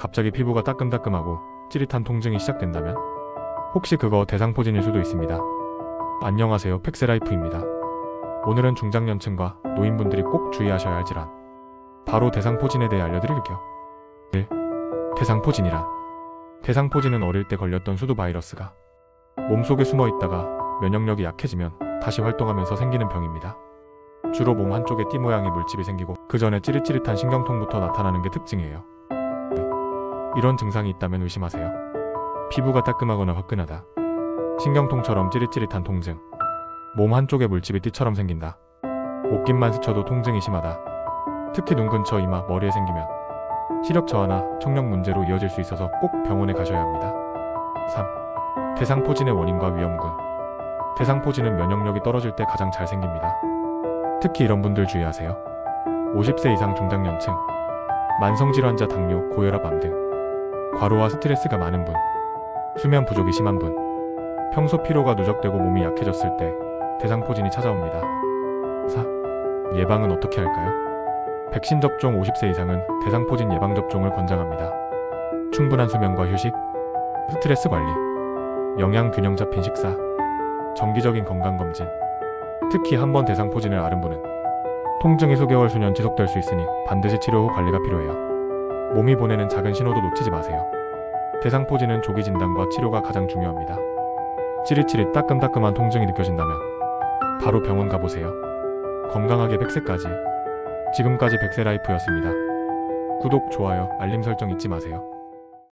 갑자기 피부가 따끔따끔하고 찌릿한 통증이 시작된다면 혹시 그거 대상포진일 수도 있습니다. 안녕하세요. 팩스라이프입니다. 오늘은 중장년층과 노인분들이 꼭 주의하셔야 할 질환 바로 대상포진에 대해 알려드릴게요. 1. 대상포진이란 대상포진은 어릴 때 걸렸던 수두 바이러스가 몸속에 숨어 있다가 면역력이 약해지면 다시 활동하면서 생기는 병입니다. 주로 몸 한쪽에 띠 모양의 물집이 생기고 그 전에 찌릿찌릿한 신경통부터 나타나는 게 특징이에요. 네. 이런 증상이 있다면 의심하세요. 피부가 따끔하거나 화끈하다. 신경통처럼 찌릿찌릿한 통증. 몸 한쪽에 물집이 띠처럼 생긴다. 옷깃만 스쳐도 통증이 심하다. 특히 눈 근처 이마, 머리에 생기면 시력 저하나 청력 문제로 이어질 수 있어서 꼭 병원에 가셔야 합니다. 3. 대상포진의 원인과 위험군. 대상포진은 면역력이 떨어질 때 가장 잘 생깁니다. 특히 이런 분들 주의하세요. 50세 이상 중장년층, 만성질환자 당뇨, 고혈압, 암 등, 과로와 스트레스가 많은 분, 수면 부족이 심한 분, 평소 피로가 누적되고 몸이 약해졌을 때 대상포진이 찾아옵니다. 4. 예방은 어떻게 할까요? 백신 접종 50세 이상은 대상포진 예방 접종을 권장합니다. 충분한 수면과 휴식, 스트레스 관리, 영양 균형 잡힌 식사, 정기적인 건강 검진. 특히 한 번 대상포진을 앓은 분은 통증이 수개월 수년 지속될 수 있으니 반드시 치료 후 관리가 필요해요. 몸이 보내는 작은 신호도 놓치지 마세요. 대상포진은 조기 진단과 치료가 가장 중요합니다. 찌릿찌릿 따끔따끔한 통증이 느껴진다면 바로 병원 가보세요. 건강하게 100세까지 지금까지 백세라이프였습니다. 구독, 좋아요, 알림 설정 잊지 마세요.